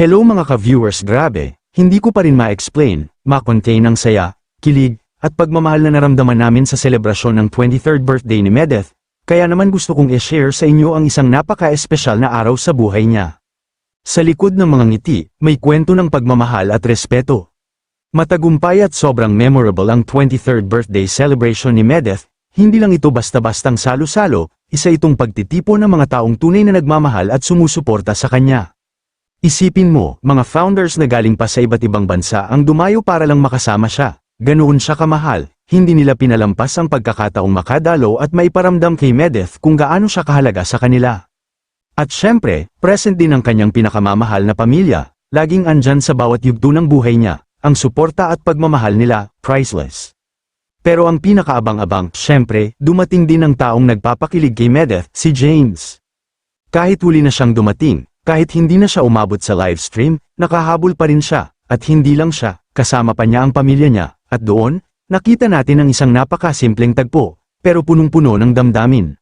Hello mga ka-viewers grabe, hindi ko pa rin ma-explain, ma-contain ang saya, kilig, at pagmamahal na naramdaman namin sa selebrasyon ng 23rd birthday ni Medeth, kaya naman gusto kong i-share sa inyo ang isang napaka-espesyal na araw sa buhay niya. Sa likod ng mga ngiti, may kwento ng pagmamahal at respeto. Matagumpay at sobrang memorable ang 23rd birthday celebration ni Medeth, hindi lang ito basta-bastang salo-salo, isa itong pagtitipo ng mga taong tunay na nagmamahal at sumusuporta sa kanya. Isipin mo, mga founders na galing pa sa iba't ibang bansa ang dumayo para lang makasama siya. Ganoon siya kamahal, hindi nila pinalampas ang pagkakataong makadalo at maiparamdam kay Medeth kung gaano siya kahalaga sa kanila. At syempre, present din ang kanyang pinakamamahal na pamilya, laging andyan sa bawat yugto ng buhay niya, ang suporta at pagmamahal nila, priceless. Pero ang pinakaabang-abang, syempre, dumating din ang taong nagpapakilig kay Medeth, si James. Kahit huli na siyang dumating, kahit hindi na siya umabot sa livestream, nakahabol pa rin siya, at hindi lang siya, kasama pa niya ang pamilya niya, at doon, nakita natin ang isang napakasimpleng tagpo, pero punong-puno ng damdamin.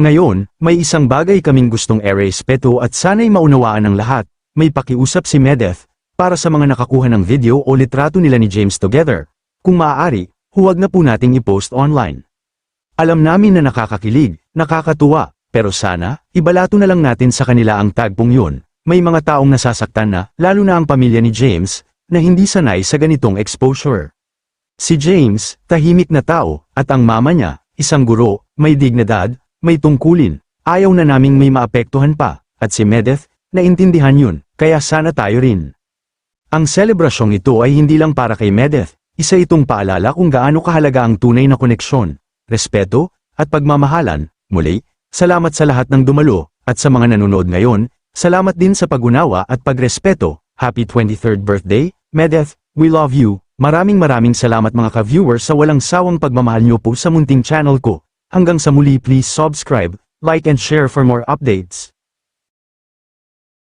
Ngayon, may isang bagay kaming gustong e-respeto at sana'y maunawaan ng lahat, may pakiusap si Medeth, para sa mga nakakuha ng video o litrato nila ni James together. Kung maaari, huwag na po nating i-post online. Alam namin na nakakakilig, nakakatuwa, pero sana, ibalato na lang natin sa kanila ang tagpong yun. May mga taong nasasaktan na, lalo na ang pamilya ni James, na hindi sanay sa ganitong exposure. Si James, tahimik na tao, at ang mama niya, isang guro, may dignidad, may tungkulin, ayaw na naming may maapektuhan pa, at si Medeth, naintindihan yun, kaya sana tayo rin. Ang selebrasyong ito ay hindi lang para kay Medeth, isa itong paalala kung gaano kahalaga ang tunay na koneksyon, respeto, at pagmamahalan. Muli, salamat sa lahat ng dumalo, at sa mga nanonood ngayon, salamat din sa pagunawa at pagrespeto. Happy 23rd birthday, Medeth, we love you. Maraming maraming salamat mga ka-viewers sa walang sawang pagmamahal niyo po sa munting channel ko. Hanggang sa muli please subscribe, like and share for more updates.